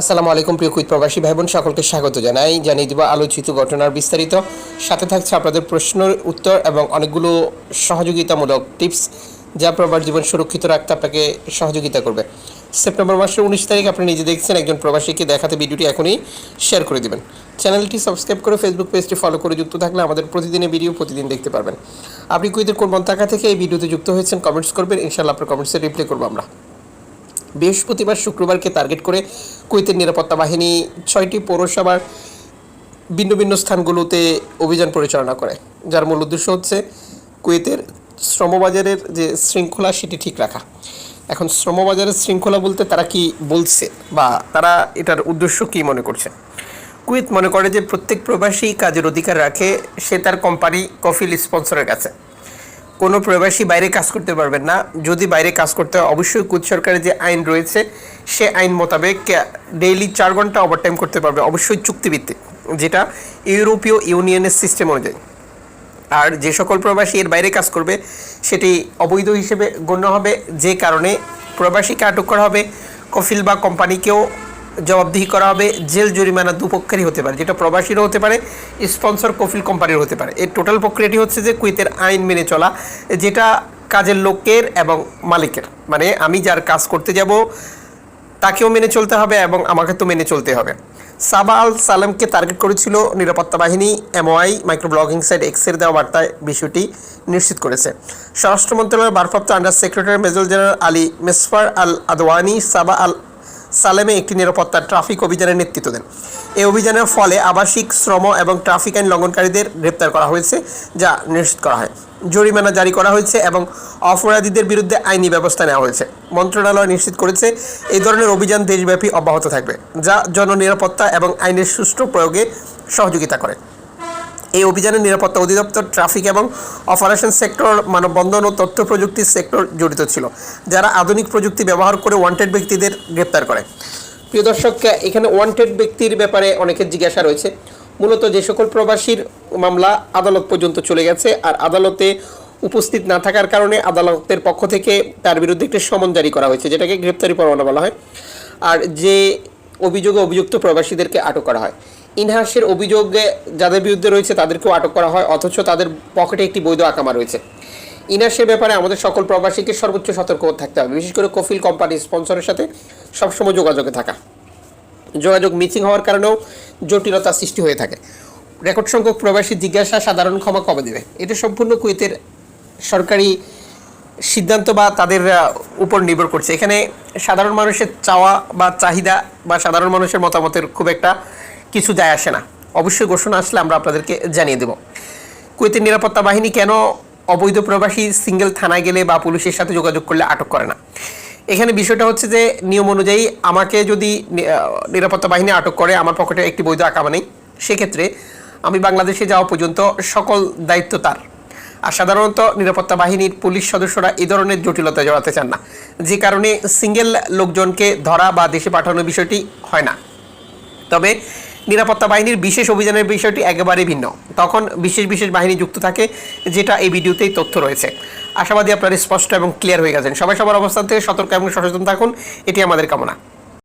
আসসালামু আলাইকুম, প্রিয় কুইত প্রবাসী ভাই বোন সকলকে স্বাগত জানাই। জানিয়ে দিব আলোচিত ঘটনার বিস্তারিত। সাথে থাকছে আপনাদের প্রশ্নের উত্তর এবং অনেকগুলো সহযোগিতামূলক টিপস যা প্রবাস জীবন সুরক্ষিত রাখতে আপনাকে সহযোগিতা করবে। সেপ্টেম্বর মাসের উনিশ তারিখ আপনি নিজে দেখছেন, একজন প্রবাসীকে দেখাতে ভিডিওটি এখনই শেয়ার করে দিবেন। চ্যানেলটি সাবস্ক্রাইব করে ফেসবুক পেজটি ফলো করে যুক্ত থাকলে আমাদের প্রতিদিনের ভিডিও প্রতিদিন দেখতে পারবেন। আপনি কুইতের কোন মন্তাকা থেকে এই ভিডিওতে যুক্ত হয়েছেন, কমেন্টস করবেন। ইনশাল্লাহ আপনার কমেন্টসে রিপ্লাই করব আমরা। বৃহস্পতিবার শুক্রবারকে টার্গেট করে কুয়েতের নিরাপত্তা বাহিনী ছয়টি পৌরসভার ভিন্ন ভিন্ন স্থানগুলোতে অভিযান পরিচালনা করে, যার মূল উদ্দেশ্য হচ্ছে কুয়েতের শ্রমবাজারের যে শৃঙ্খলা সেটি ঠিক রাখা। এখন শ্রমবাজারের শৃঙ্খলা বলতে তারা কি বলছে বা তারা এটার উদ্দেশ্য কি মনে করছে? কুয়েত মনে করে যে প্রত্যেক প্রবাসী কাজের অধিকার রাখে, সে তার কোম্পানি কফিল স্পন্সরের কাছে। কোনো প্রবাসী বাইরে কাজ করতে পারবেন না। যদি বাইরে কাজ করতে হয়, অবশ্যই কুচ সরকারের যে আইন রয়েছে, সে আইন মোতাবেক ডেইলি চার ঘণ্টা ওভারটাইম করতে পারবে। অবশ্যই চুক্তিভিত্তিক, যেটা ইউরোপীয় ইউনিয়নের সিস্টেম অনুযায়ী। আর যে সকল প্রবাসী এর বাইরে কাজ করবে, সেটি অবৈধ হিসেবে গণ্য হবে। যে কারণে প্রবাসীকে আটক করা হবে। কফিল বা কোম্পানিকেও জবাবদিহি করা হবে, জেল জরিমানা দুপক্ষেরই হতে পারে, যেটা প্রবাসীরও হতে পারে, স্পন্সর কফিল কোম্পানির হতে পারে। এর টোটাল প্রক্রিয়াটি হচ্ছে যে কুয়েতের আইন মেনে চলা, যেটা কাজের লোকের এবং মালিকের। মানে আমি যার কাজ করতে যাব, তাকেও মেনে চলতে হবে এবং আমাকে তো মেনে চলতে হবে। সাবা আল সালামকে টার্গেট করেছিল নিরাপত্তা বাহিনী, এমওআই মাইক্রো ব্লগিং সাইট, এক্সের দেওয়া বার্তায় বিষয়টি নিশ্চিত করেছে। স্বরাষ্ট্র মন্ত্রণালয়ের ভারপ্রাপ্ত under secretary major general Ali Mesfer Al Adwani Saba Al সালেমে একটি নিরাপত্তা ট্রাফিক অভিযানের নেতৃত্ব দেন। এই অভিযানের ফলে আবাসিক, শ্রম এবং ট্রাফিক আইন লঙ্ঘনকারীদের গ্রেপ্তার করা হয়েছে, যা নিশ্চিত করা হয়। জরিমানা জারি করা হয়েছে এবং অপরাধীদের বিরুদ্ধে আইনি ব্যবস্থা নেওয়া হয়েছে। মন্ত্রণালয় নিশ্চিত করেছে এই ধরনের অভিযান দেশব্যাপী অব্যাহত থাকবে, যা জননিরাপত্তা এবং আইনের সুষ্ঠু প্রয়োগে সহযোগিতা করে। এই অভিযানে নিরাপত্তা অধিদপ্তর, ট্রাফিক এবং অপারেশন সেক্টর, মানববন্ধন ও তথ্য প্রযুক্তি সেক্টর জড়িত ছিল, যারা আধুনিক প্রযুক্তি ব্যবহার করে ওয়ান্টেড ব্যক্তিদের গ্রেপ্তার করে। প্রিয় দর্শক, এখানে ওয়ান্টেড ব্যক্তির ব্যাপারে অনেকের জিজ্ঞাসা রয়েছে। মূলত যে সকল প্রবাসীর মামলা আদালত পর্যন্ত চলে গেছে, আর আদালতে উপস্থিত না থাকার কারণে আদালতের পক্ষ থেকে তার বিরুদ্ধে একটি সমন জারি করা হয়েছে, যেটাকে গ্রেপ্তারি পরোয়ানা বলা হয়। আর যে অভিযোগে অভিযুক্ত প্রবাসীদেরকে আটক করা হয়। ইনহাসের অভিযোগে যাদের বিরুদ্ধে রয়েছে তাদেরকেও আটক করা হয়, অথচ তাদের পকেটে একটি বৈধ আকামা রয়েছে। ইনহাসের ব্যাপারে আমাদের সকল প্রবাসীকে সর্বোচ্চ সতর্ক থাকতে হবে। বিশেষ করে কফিল কোম্পানি স্পন্সরের সাথে সবসময় যোগাযোগে থাকা। যোগাযোগ মিসিং হওয়ার কারণেও জটিলতা সৃষ্টি হয়ে থাকে। রেকর্ড সংখ্যক প্রবাসী জিজ্ঞাসা সাধারণ ক্ষমা কবে দেবে? এটা সম্পূর্ণ কুয়েতের সরকারি সিদ্ধান্ত বা তাদের উপর নির্ভর করছে। এখানে সাধারণ মানুষের চাওয়া বা চাহিদা বা সাধারণ মানুষের মতামতের খুব একটা কিছু যায় আসে না। অবশ্যই ঘোষণা আসলে আমরা আপনাদেরকে জানিয়ে দেব। কুয়েতের নিরাপত্তা বাহিনী কেন অবৈধ প্রবাসী সিঙ্গেল থানায় গেলে বা পুলিশের সাথে যোগাযোগ করলে আটক করে না? এখানে বিষয়টা হচ্ছে যে, নিয়ম অনুযায়ী আমাকে যদি নিরাপত্তা বাহিনী আটক করে, আমার পকেটে একটি বৈধ আকামা নেই। সেক্ষেত্রে আমি বাংলাদেশে যাওয়া পর্যন্ত সকল দায়িত্ব তার। আর সাধারণত নিরাপত্তা বাহিনীর পুলিশ সদস্যরা এই ধরনের জটিলতা জড়াতে চান না। যে কারণে সিঙ্গেল লোকজনকে ধরা বা দেশে পাঠানোর বিষয়টি হয় না। তবে নিরাপত্তা বাহিনীর বিশেষ অভিযানের বিষয়টি একেবারে ভিন্ন। তখন বিশেষ বিশেষ বাহিনী যুক্ত থাকে, যেটা এই ভিডিওতেই তথ্য রয়েছে। আশাবাদী আপনারা স্পষ্ট এবং ক্লিয়ার হয়ে গেছেন। সবাই সবার অবস্থান থেকে সতর্ক এবং সচেতন থাকুন। এটি আমাদের কামনা।